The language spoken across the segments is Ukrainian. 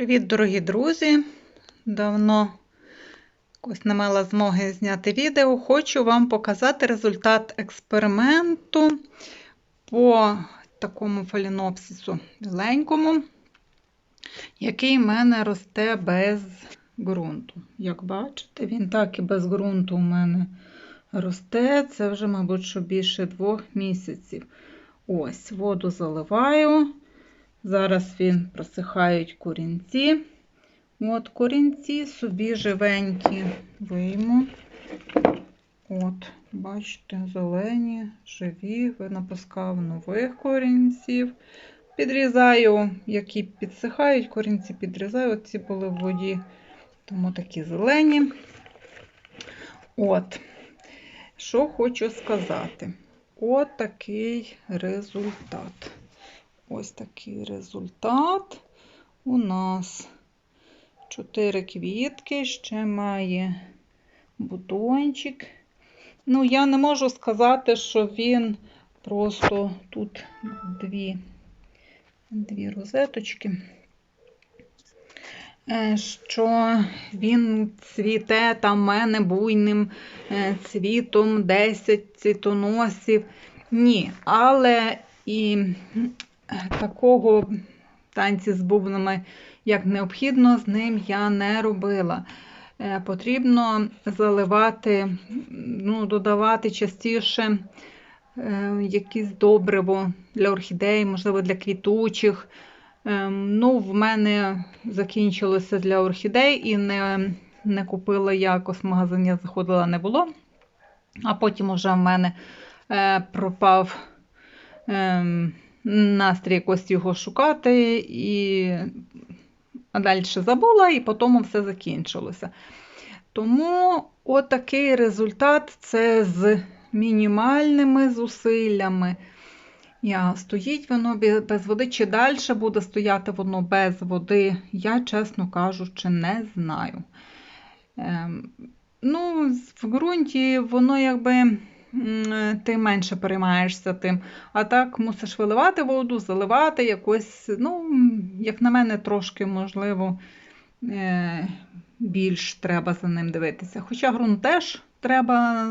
Привіт, дорогі друзі! Давно якось не мала змоги зняти відео. Хочу вам показати результат експерименту по такому фалінопсису біленькому, який в мене росте без ґрунту. Як бачите, він так і без ґрунту у мене росте. Це вже, мабуть, що більше двох місяців. Ось, воду заливаю. Зараз він просихають корінці. От корінці собі живенькі вийму. От, бачите, зелені, живі, напускав нових корінців. Підрізаю, які підсихають, корінці підрізаю, оці були в воді, тому такі зелені. От, що хочу сказати. От такий результат. Ось такий результат. У нас 4 квітки, ще має бутончик. Ну, я не можу сказати, що він просто тут дві, дві розеточки, е, що він цвіте там мене буйним е, цвітом 10 цвітоносів. Ні, але і такого танці з бубнами, як необхідно, з ним я не робила. Е, потрібно заливати, ну, додавати частіше е, якісь добриво для орхідей, можливо, для квітучих. Е, ну, В мене закінчилося для орхідей і не не купила якось в магазині, я заходила, не було. А потім вже в мене пропав. Настрій якось його шукати, і а далі забула, і потім все закінчилося. Тому отакий результат це з мінімальними зусиллями. Я, Стоїть воно без води, чи далі буде стояти воно без води, я, чесно кажучи, не знаю. Ем, ну, В ґрунті воно якби ти менше переймаєшся тим. А так мусиш виливати воду, заливати якось, ну, як на мене, трошки, можливо, е, більш треба за ним дивитися. Хоча ґрунт теж треба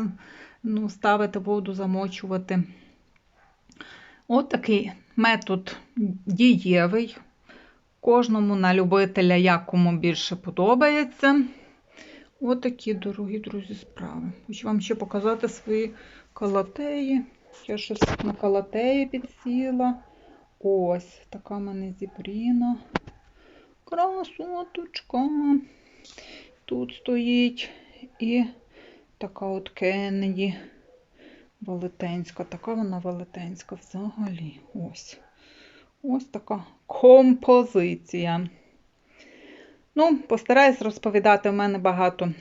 ну, ставити воду, замочувати. От такий метод дієвий. Кожному на любителя, якому більше подобається. Отакі, дорогі друзі, справи. Хочу вам ще показати свої калатеї. Я щось на калатеї підсіла. Ось, така в мене зібріна. Красоточка. Тут стоїть і така от Кеннеді велетенська. Така вона велетенська взагалі. Ось. Ось така композиція. Ну, постараюсь розповідати, у мене багато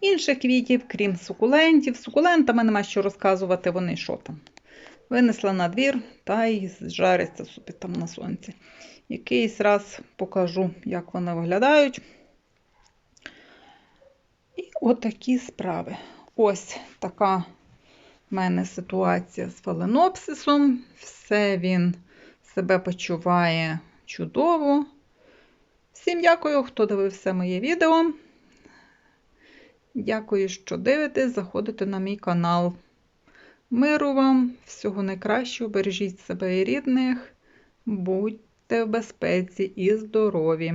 інших квітів, крім сукулентів. Сукулентами нема що розказувати, вони що там. Винесла на двір та й жариться собі там на сонці. Якийсь раз покажу, як вони виглядають. І отакі справи. Ось така в мене ситуація з фаленопсисом. Все він себе почуває чудово. Всім дякую, хто дивився моє відео. Дякую, що дивитесь, заходите на мій канал. Миру вам, всього найкращого, бережіть себе і рідних, будьте в безпеці і здорові!